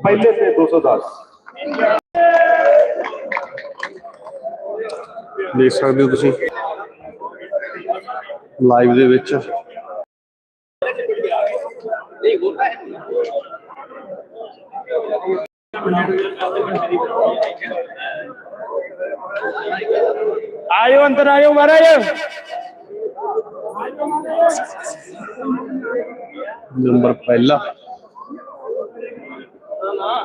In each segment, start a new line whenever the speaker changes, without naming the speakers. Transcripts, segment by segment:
पहले से दो सौ दस
ਦੇਖ ਸਕਦੇ ਹੋ ਤੁਸੀਂ ਲਾਈਵ ਦੇ ਵਿੱਚ
आयो अंदर आयो महाराज
ਨੰਬਰ ਪਹਿਲਾ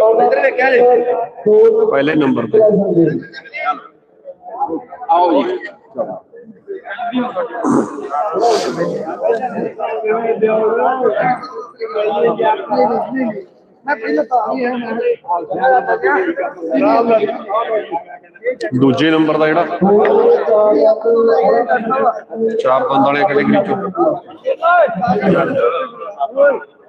इधर क्या ले
ਪਹਿਲੇ ਨੰਬਰ ਤੇ
आओ जी
ਦੂਜੇ ਨੰਬਰ ਦਾ ਜਿਹੜਾ ਚਾਰ ਪੰਦ ਵਾਲੇ ਕੈਟਾਗਰੀ ਚੋਂ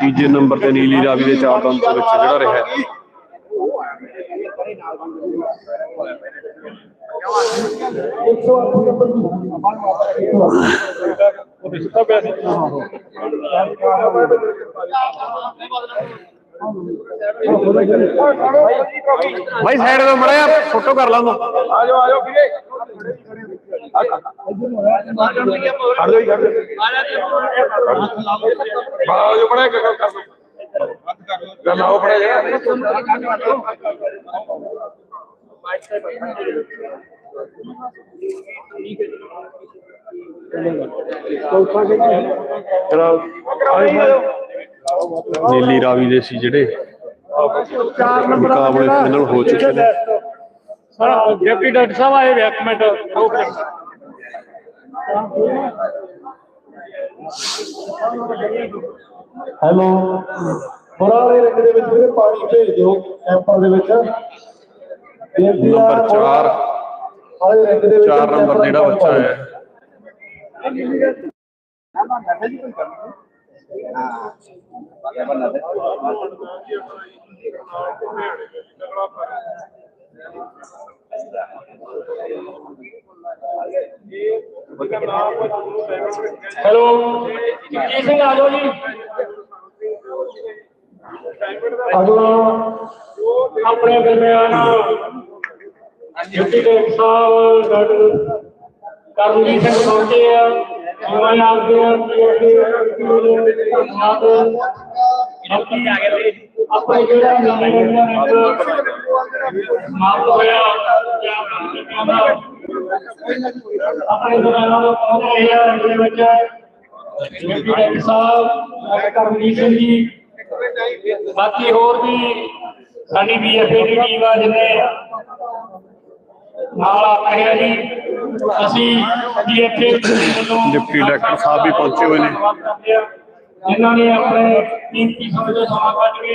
ਤੀਜੇ ਨੰਬਰ ਤੇ ਨੀਲੀ ਰਾਵੀ ਦੇ ਚਾਰ ਦੰਦ ਵਿੱਚ ਜਿਹੜਾ ਰਿਹਾ ਭਾਈ ਸਾਈਡ ਤੋਂ ਮਰਿਆ ਫੋਟੋ ਕਰ ਲਾਂਗਾ
ਆਜੋ ਆਜੋ ਵੀਰੇ। जाओ फिरे हट जाओ हट जाओ आ जाओ बड़ा कर कर कर लाओ बड़ा यार
ਨੀਲੀ ਰਾਵੀ ਦੇ ਸੀ ਜਿਹੜੇ ਮੁਕਾਬਲੇ ਫਾਈਨਲ ਹੋ ਚੁੱਕੇ ਨੇ
ਸਰ ਡਿਪਟੀ ਡਾਕਟਰ ਸਾਹਿਬ ਆਏ ਵੇ ਇੱਕ ਮਿੰਟ ਰੁਕ ਜਾ
ਹੈਲੋ ਬਰਾਲੇ ਰੰਗ ਦੇ ਵਿੱਚ ਵੀਰੇ ਪਾਣੀ ਭੇਜ ਦਿਓ ਕੈਂਪਰ ਦੇ ਵਿੱਚ ਬੇਨਤੀ ਆ
ਨੰਬਰ 4
ਵਾਲੇ ਰੰਗ ਦੇ ਵਿੱਚ
4 ਨੰਬਰ ਜਿਹੜਾ ਬੱਚਾ ਹੈ
ਹੈਲੋ हेलो। जी सिंह आ जाओ
जी
अपने दरमियान डिप्टी कलेक्टर साहब डॉक्टर करमजीत सिंह पहुँचे हैं अपने जोड़ा नाम होया ਆਪਣੇ ਦਰਮਿਆਨ ਪਹੁੰਚ ਰਹੇ ਆ ਇਹਦੇ ਵਿੱਚ ਡਿਪਟੀ ਡਾਕਟਰ ਸਾਹਿਬ ਡਾਕਟਰ ਕਰਮਜੀਤ ਸਿੰਘ ਜੀ ਬਾਕੀ ਹੋਰ ਵੀ ਸਾਡੀ ਬੀਐਫਏ ਦੀ ਟੀਮ ਆ ਜਿਹਨੇ ਨਾਲ ਆ ਰਹੇ ਆ ਜੀ ਅਸੀਂ ਬੀਐਫਏ ਵੱਲੋਂ
ਡਿਪਟੀ ਡਾਇਰੈਕਟਰ ਸਾਹਿਬ ਵੀ ਪਹੁੰਚੇ ਹੋਏ ਨੇ।
ਜਿਨ੍ਹਾਂ ਨੇ ਆਪਣੇ ਕੀਮਤੀ ਸਮੇਂ ਦਾ ਸਮਾਂ ਕੱਢ ਕੇ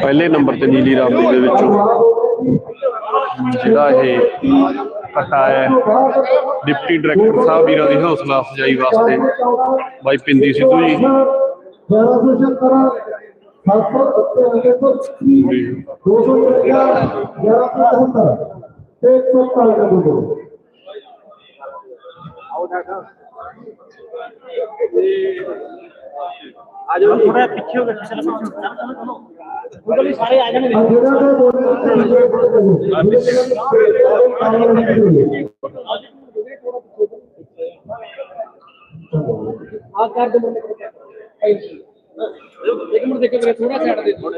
ਪਹਿਲੇ ਨੰਬਰ ਤੇ ਨੀਲੀ ਰਾਵੀ ਦੇ ਵਿੱਚੋਂ ਜਿਹੜਾ ਇਹ ਕੱਟਾ ਹੈ ਡਿਪਟੀ ਡਾਇਰੈਕਟਰ ਸਾਹਿਬ ਵੀਰਾਂ ਦੀ ਹੌਸਲਾ ਅਫਜ਼ਾਈ ਵਾਸਤੇ ਬਾਈ ਪਿੰਦੀ ਸਿੱਧੂ ਜੀ
1176 780 253 1173 एक सप्ताह
का
दूँगा आज थोड़ा पीछे हो गया पिछले सारे आ जाने आज कार दो मिनट एक मिनट देखो थोड़ा सा हटा दे थोड़ा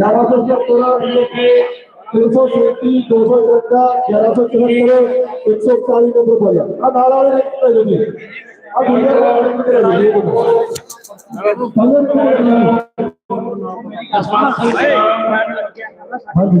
ग्यारह सौ सत्तर तीन सौ सैंतीस दो सौ इकहत्तर ग्यारह सौ चौहत्तर एक सौ चालीस नंबर बोला अब आ रहा है अब हाँ जी